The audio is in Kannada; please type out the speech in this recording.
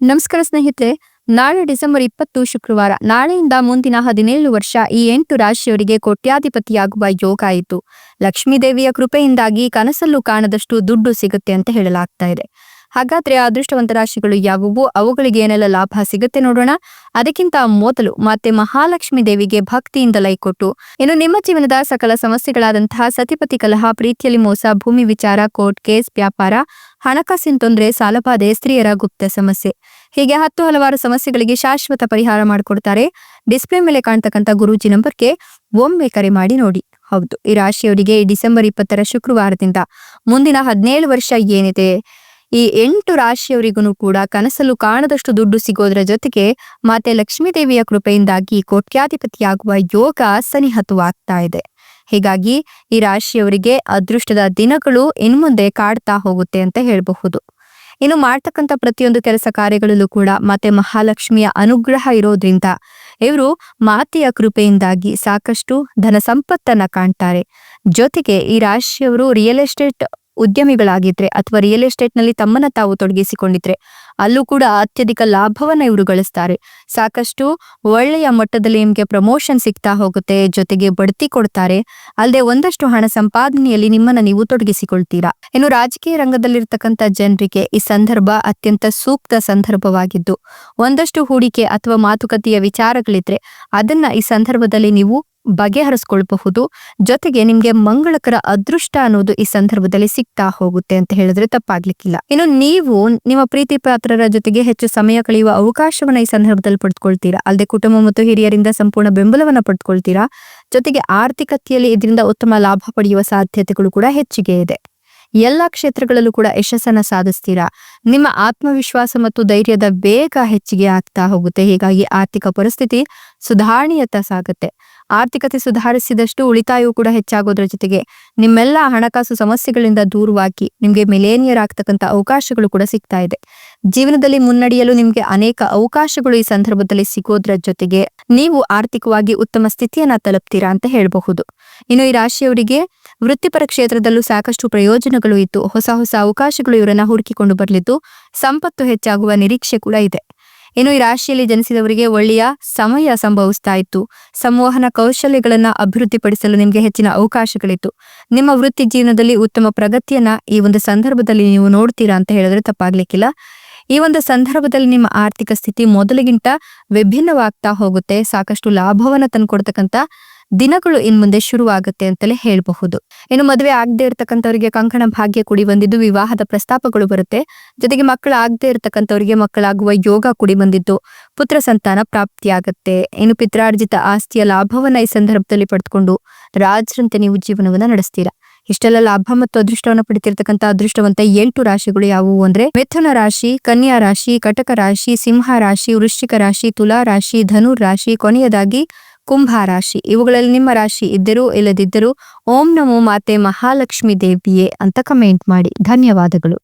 ನಮಸ್ಕಾರ ಸ್ನೇಹಿತರೆ, ನಾಳೆ ಡಿಸೆಂಬರ್ ಇಪ್ಪತ್ತು ಶುಕ್ರವಾರ, ನಾಳೆಯಿಂದ ಮುಂದಿನ ಹದಿನೇಳು ವರ್ಷ ಈ ಎಂಟು ರಾಶಿಯವರಿಗೆ ಕೋಟ್ಯಾಧಿಪತಿಯಾಗುವ ಯೋಗ ಆಯಿತು. ಲಕ್ಷ್ಮೀದೇವಿಯ ಕೃಪೆಯಿಂದಾಗಿ ಕನಸಲ್ಲೂ ಕಾಣದಷ್ಟು ದುಡ್ಡು ಸಿಗುತ್ತೆ ಅಂತ ಹೇಳಲಾಗ್ತಾ ಇದೆ. ಹಾಗಾದ್ರೆ ಅದೃಷ್ಟವಂತ ರಾಶಿಗಳು ಯಾವುವು? ಅವುಗಳಿಗೆ ಏನೆಲ್ಲ ಲಾಭ ಸಿಗುತ್ತೆ ನೋಡೋಣ. ಅದಕ್ಕಿಂತ ಮೊದಲು ಮತ್ತೆ ಮಹಾಲಕ್ಷ್ಮಿ ದೇವಿಗೆ ಭಕ್ತಿಯಿಂದ ಲೈ ಕೊಟ್ಟು, ಇನ್ನು ನಿಮ್ಮ ಜೀವನದ ಸಕಲ ಸಮಸ್ಯೆಗಳಾದಂತಹ ಸತಿಪತಿ ಕಲಹ, ಪ್ರೀತಿಯಲ್ಲಿ ಮೋಸ, ಭೂಮಿ ವಿಚಾರ, ಕೋರ್ಟ್ ಕೇಸ್, ವ್ಯಾಪಾರ, ಹಣಕಾಸಿನ ತೊಂದರೆ ಸಾಲಬಾಧೆ ಸ್ತ್ರೀಯರ ಗುಪ್ತ ಸಮಸ್ಯೆ. ಹೀಗೆ ಹತ್ತು ಹಲವಾರು ಸಮಸ್ಯೆಗಳಿಗೆ ಶಾಶ್ವತ ಪರಿಹಾರ ಮಾಡಿಕೊಡ್ತಾರೆ. ಡಿಸ್ಪ್ಲೇ ಮೇಲೆ ಕಾಣ್ತಕ್ಕಂಥ ಗುರೂಜಿ ನಂಬರ್ಗೆ ಒಮ್ಮೆ ಕರೆ ಮಾಡಿ ನೋಡಿ. ಹೌದು, ಈ ರಾಶಿಯವರಿಗೆ ಡಿಸೆಂಬರ್ ಇಪ್ಪತ್ತರ ಶುಕ್ರವಾರದಿಂದ ಮುಂದಿನ ಹದಿನೇಳು ವರ್ಷ ಏನಿದೆ? ಈ ಎಂಟು ರಾಶಿಯವರಿಗೂ ಕೂಡ ಕನಸಲು ಕಾಣದಷ್ಟು ದುಡ್ಡು ಸಿಗೋದ್ರ ಜೊತೆಗೆ ಮಾತೆ ಲಕ್ಷ್ಮೀದೇವಿಯ ಕೃಪೆಯಿಂದಾಗಿ ಕೋಟ್ಯಾಧಿಪತಿಯಾಗುವ ಯೋಗ ಸನಿಹತವಾಗ್ತಾ ಇದೆ. ಹೀಗಾಗಿ ಈ ರಾಶಿಯವರಿಗೆ ಅದೃಷ್ಟದ ದಿನಗಳು ಇನ್ಮುಂದೆ ಕಾಡ್ತಾ ಹೋಗುತ್ತೆ ಅಂತ ಹೇಳಬಹುದು. ಇನ್ನು ಮಾಡ್ತಕ್ಕಂಥ ಪ್ರತಿಯೊಂದು ಕೆಲಸ ಕಾರ್ಯಗಳಲ್ಲೂ ಕೂಡ ಮತ್ತೆ ಮಹಾಲಕ್ಷ್ಮಿಯ ಅನುಗ್ರಹ ಇರೋದ್ರಿಂದ ಇವರು ಮಾತೆಯ ಕೃಪೆಯಿಂದಾಗಿ ಸಾಕಷ್ಟು ಧನ ಸಂಪತ್ತನ್ನ ಕಾಣ್ತಾರೆ. ಜೊತೆಗೆ ಈ ರಾಶಿಯವರು ರಿಯಲ್ ಎಸ್ಟೇಟ್ ಉದ್ಯಮಿಗಳಾಗಿದ್ರೆ ಅಥವಾ ರಿಯಲ್ ಎಸ್ಟೇಟ್ನಲ್ಲಿ ತಮ್ಮನ್ನ ತಾವು ತೊಡಗಿಸಿಕೊಂಡಿದ್ರೆ ಅಲ್ಲೂ ಕೂಡ ಅತ್ಯಧಿಕ ಲಾಭವನ್ನ ಇವರು ಗಳಿಸ್ತಾರೆ. ಸಾಕಷ್ಟು ಒಳ್ಳೆಯ ಮಟ್ಟದಲ್ಲಿ ನಿಮ್ಗೆ ಪ್ರಮೋಷನ್ ಸಿಗ್ತಾ ಹೋಗುತ್ತೆ, ಜೊತೆಗೆ ಬಡ್ತಿ ಕೊಡ್ತಾರೆ. ಅಲ್ಲದೆ ಒಂದಷ್ಟು ಹಣ ಸಂಪಾದನೆಯಲ್ಲಿ ನಿಮ್ಮನ್ನ ನೀವು ತೊಡಗಿಸಿಕೊಳ್ತೀರಾ. ಇನ್ನು ರಾಜಕೀಯ ರಂಗದಲ್ಲಿರ್ತಕ್ಕಂಥ ಜನರಿಗೆ ಈ ಸಂದರ್ಭ ಅತ್ಯಂತ ಸೂಕ್ತ ಸಂದರ್ಭವಾಗಿದ್ದು, ಒಂದಷ್ಟು ಹೂಡಿಕೆ ಅಥವಾ ಮಾತುಕತೆಯ ವಿಚಾರಗಳಿದ್ರೆ ಅದನ್ನ ಈ ಸಂದರ್ಭದಲ್ಲಿ ನೀವು ಬಗೆಹರಿಸ್ಕೊಳ್ಬಹುದು. ಜೊತೆಗೆ ನಿಮ್ಗೆ ಮಂಗಳಕರ ಅದೃಷ್ಟ ಅನ್ನೋದು ಈ ಸಂದರ್ಭದಲ್ಲಿ ಸಿಗ್ತಾ ಹೋಗುತ್ತೆ ಅಂತ ಹೇಳಿದ್ರೆ ತಪ್ಪಾಗ್ಲಿಕ್ಕಿಲ್ಲ. ಇನ್ನು ನೀವು ನಿಮ್ಮ ಪ್ರೀತಿ ಪಾತ್ರರ ಜೊತೆಗೆ ಹೆಚ್ಚು ಸಮಯ ಕಳೆಯುವ ಅವಕಾಶವನ್ನ ಈ ಸಂದರ್ಭದಲ್ಲಿ ಪಡೆದುಕೊಳ್ತೀರಾ ಅಲ್ಲದೆ ಕುಟುಂಬ ಮತ್ತು ಹಿರಿಯರಿಂದ ಸಂಪೂರ್ಣ ಬೆಂಬಲವನ್ನ ಪಡೆದುಕೊಳ್ತೀರಾ ಜೊತೆಗೆ ಆರ್ಥಿಕತೆಯಲ್ಲಿ ಇದರಿಂದ ಉತ್ತಮ ಲಾಭ ಪಡೆಯುವ ಸಾಧ್ಯತೆಗಳು ಕೂಡ ಹೆಚ್ಚಿಗೆ ಇದೆ. ಎಲ್ಲಾ ಕ್ಷೇತ್ರಗಳಲ್ಲೂ ಕೂಡ ಯಶಸ್ಸನ್ನ ಸಾಧಿಸ್ತೀರಾ? ನಿಮ್ಮ ಆತ್ಮವಿಶ್ವಾಸ ಮತ್ತು ಧೈರ್ಯದ ಬೇಗ ಹೆಚ್ಚಿಗೆ ಆಗ್ತಾ ಹೋಗುತ್ತೆ. ಹೀಗಾಗಿ ಆರ್ಥಿಕ ಪರಿಸ್ಥಿತಿ ಸುಧಾರಣೆಯತ್ತ ಸಾಗುತ್ತೆ. ಆರ್ಥಿಕತೆ ಸುಧಾರಿಸಿದಷ್ಟು ಉಳಿತಾಯವು ಕೂಡ ಹೆಚ್ಚಾಗೋದ್ರ ಜೊತೆಗೆ ನಿಮ್ಮೆಲ್ಲ ಹಣಕಾಸು ಸಮಸ್ಯೆಗಳಿಂದ ದೂರವಾಗಿ ನಿಮ್ಗೆ ಮಿಲೇನಿಯರ್ ಆಗ್ತಕ್ಕಂಥ ಅವಕಾಶಗಳು ಕೂಡ ಸಿಗ್ತಾ ಇದೆ. ಜೀವನದಲ್ಲಿ ಮುನ್ನಡೆಯಲು ನಿಮ್ಗೆ ಅನೇಕ ಅವಕಾಶಗಳು ಈ ಸಂದರ್ಭದಲ್ಲಿ ಸಿಗೋದ್ರ ಜೊತೆಗೆ ನೀವು ಆರ್ಥಿಕವಾಗಿ ಉತ್ತಮ ಸ್ಥಿತಿಯನ್ನ ತಲುಪ್ತೀರಾ ಅಂತ ಹೇಳಬಹುದು. ಇನ್ನು ಈ ರಾಶಿಯವರಿಗೆ ವೃತ್ತಿಪರ ಕ್ಷೇತ್ರದಲ್ಲೂ ಸಾಕಷ್ಟು ಪ್ರಯೋಜನಗಳು ಇತ್ತು ಹೊಸ ಹೊಸ ಅವಕಾಶಗಳು ಇವರನ್ನ ಹುಡುಕಿಕೊಂಡು ಬರಲಿದ್ದು, ಸಂಪತ್ತು ಹೆಚ್ಚಾಗುವ ನಿರೀಕ್ಷೆ ಕೂಡ ಇದೆ. ಇನ್ನು ಈ ರಾಶಿಯಲ್ಲಿ ಜನಿಸಿದವರಿಗೆ ಒಳ್ಳೆಯ ಸಮಯ ಸಂಭವಿಸ್ತಾ ಇತ್ತು ಸಂವಹನ ಕೌಶಲ್ಯಗಳನ್ನ ಅಭಿವೃದ್ಧಿಪಡಿಸಲು ನಿಮಗೆ ಹೆಚ್ಚಿನ ಅವಕಾಶಗಳಿತ್ತು. ನಿಮ್ಮ ವೃತ್ತಿ ಜೀವನದಲ್ಲಿ ಉತ್ತಮ ಪ್ರಗತಿಯನ್ನ ಈ ಒಂದು ಸಂದರ್ಭದಲ್ಲಿ ನೀವು ನೋಡ್ತೀರಾ ಅಂತ ಹೇಳಿದ್ರೆ ತಪ್ಪಾಗ್ಲಿಕ್ಕಿಲ್ಲ. ಈ ಒಂದು ಸಂದರ್ಭದಲ್ಲಿ ನಿಮ್ಮ ಆರ್ಥಿಕ ಸ್ಥಿತಿ ಮೊದಲಿಗಿಂತ ವಿಭಿನ್ನವಾಗ್ತಾ ಹೋಗುತ್ತೆ. ಸಾಕಷ್ಟು ಲಾಭವನ್ನ ತಂದ್ಕೊಡ್ತಕ್ಕಂತ ದಿನಗಳು ಇನ್ ಮುಂದೆ ಶುರುವಾಗುತ್ತೆ ಅಂತಲೇ ಹೇಳಬಹುದು. ಇನ್ನು ಮದುವೆ ಆಗದೆ ಇರತಕ್ಕಂಥವರಿಗೆ ಕಂಕಣ ಭಾಗ್ಯ ಕುಡಿ ಬಂದಿದ್ದು, ವಿವಾಹದ ಪ್ರಸ್ತಾಪಗಳು ಬರುತ್ತೆ. ಜೊತೆಗೆ ಮಕ್ಕಳು ಆಗದೆ ಇರತಕ್ಕಂಥವರಿಗೆ ಮಕ್ಕಳಾಗುವ ಯೋಗ ಕೂಡಿ ಬಂದಿದ್ದು, ಪುತ್ರ ಸಂತಾನ ಪ್ರಾಪ್ತಿಯಾಗತ್ತೆ. ಇನ್ನು ಪಿತ್ರಾರ್ಜಿತ ಆಸ್ತಿಯ ಲಾಭವನ್ನ ಈ ಸಂದರ್ಭದಲ್ಲಿ ಪಡೆದುಕೊಂಡು ರಾಜರಂತೆ ನೀವು ಜೀವನವನ್ನ ನಡೆಸ್ತೀರಾ? ಇಷ್ಟೆಲ್ಲ ಲಾಭ ಮತ್ತು ಅದೃಷ್ಟವನ್ನು ಪಡಿತಿರ್ತಕ್ಕಂಥ ಅದೃಷ್ಟವಂತ ಎಂಟು ರಾಶಿಗಳು ಯಾವುವು ಅಂದ್ರೆ, ಮಿಥುನ ರಾಶಿ, ಕನ್ಯಾ ರಾಶಿ, ಕಟಕ ರಾಶಿ, ಸಿಂಹ ರಾಶಿ, ವೃಶ್ಚಿಕ ರಾಶಿ, ತುಲಾ ರಾಶಿ ಧನು ರಾಶಿ ಕೊನೆಯದಾಗಿ ಕುಂಭ ರಾಶಿ ಇವುಗಳಲ್ಲಿ ನಿಮ್ಮ ರಾಶಿ ಇದ್ದರೂ ಇಲ್ಲದಿದ್ದರೂ ಓಂ ನಮೋ ಮಾತೆ ಮಹಾಲಕ್ಷ್ಮಿ ದೇವಿಯೇ ಅಂತ ಕಮೆಂಟ್ ಮಾಡಿ. ಧನ್ಯವಾದಗಳು.